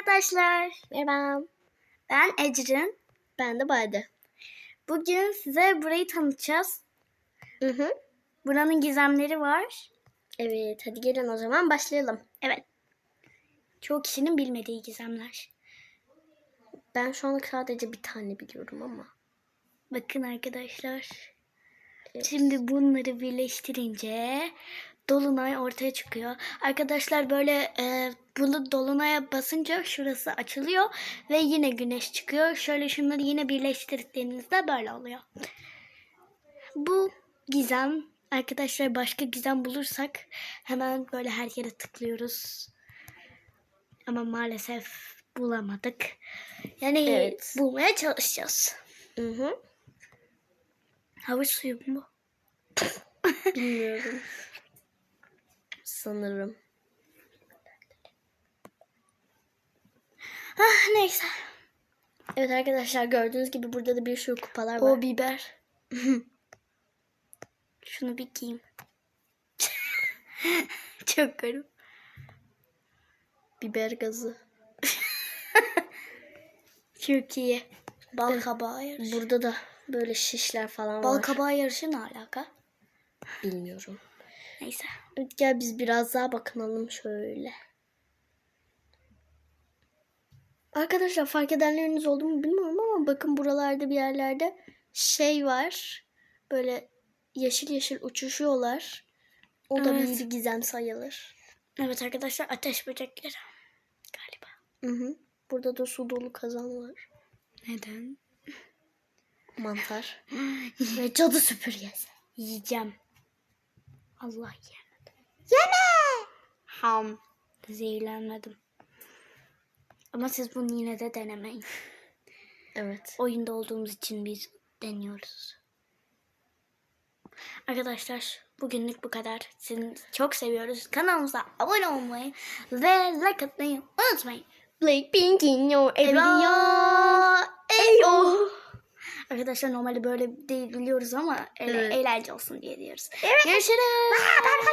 arkadaşlar. Merhaba. Ben Ecrin. Ben de Bade. Bugün size burayı tanıtacağız. Hı hı. Buranın gizemleri var. Evet hadi gelin o zaman başlayalım. Evet. Çoğu kişinin bilmediği gizemler. Ben şu an sadece bir tane biliyorum ama. Bakın arkadaşlar. Evet. Şimdi bunları birleştirince dolunay ortaya çıkıyor. Arkadaşlar böyle e, bunu dolunaya basınca şurası açılıyor ve yine güneş çıkıyor. Şöyle şunları yine birleştirdiğinizde böyle oluyor. Bu gizem arkadaşlar başka gizem bulursak hemen böyle her yere tıklıyoruz. Ama maalesef bulamadık. Yani Evet. bulmaya çalışacağız. Hı hı. Havuç suyu mu? Bilmiyorum. Sanırım. Ah neyse. Evet arkadaşlar gördüğünüz gibi burada da bir sürü kupalar var. O biber. Şunu bir giyeyim. Çok garip. Biber gazı. Çok iyi. Bal kabağı yarışı. Burada da böyle şişler falan Bal var. kabağı yarışı ne alaka? Bilmiyorum. Neyse. Evet, gel biz biraz daha bakınalım şöyle. Arkadaşlar fark edenleriniz oldu mu bilmiyorum ama bakın buralarda bir yerlerde şey var. Böyle yeşil yeşil uçuşuyorlar. O da Evet. bir gizem sayılır. Evet arkadaşlar ateş böcekleri. Galiba. Hı hı. Burada da su dolu kazan var. Neden? Mantar. Ve cadı süpürgesi. Yiyeceğim. Allah yemedim. Yeme! Ham. Zehirlenmedim. Ama siz bunu yine de denemeyin. Evet. oyunda olduğumuz için biz deniyoruz. Arkadaşlar bugünlük bu kadar. Sizi çok seviyoruz. Kanalımıza abone olmayı ve like atmayı unutmayın. Blackpink in your Eyvah! Eyo! Arkadaşlar normalde böyle değil biliyoruz ama e, Evet. eğlence olsun diye diyoruz. Evet. Görüşürüz. Bye bye.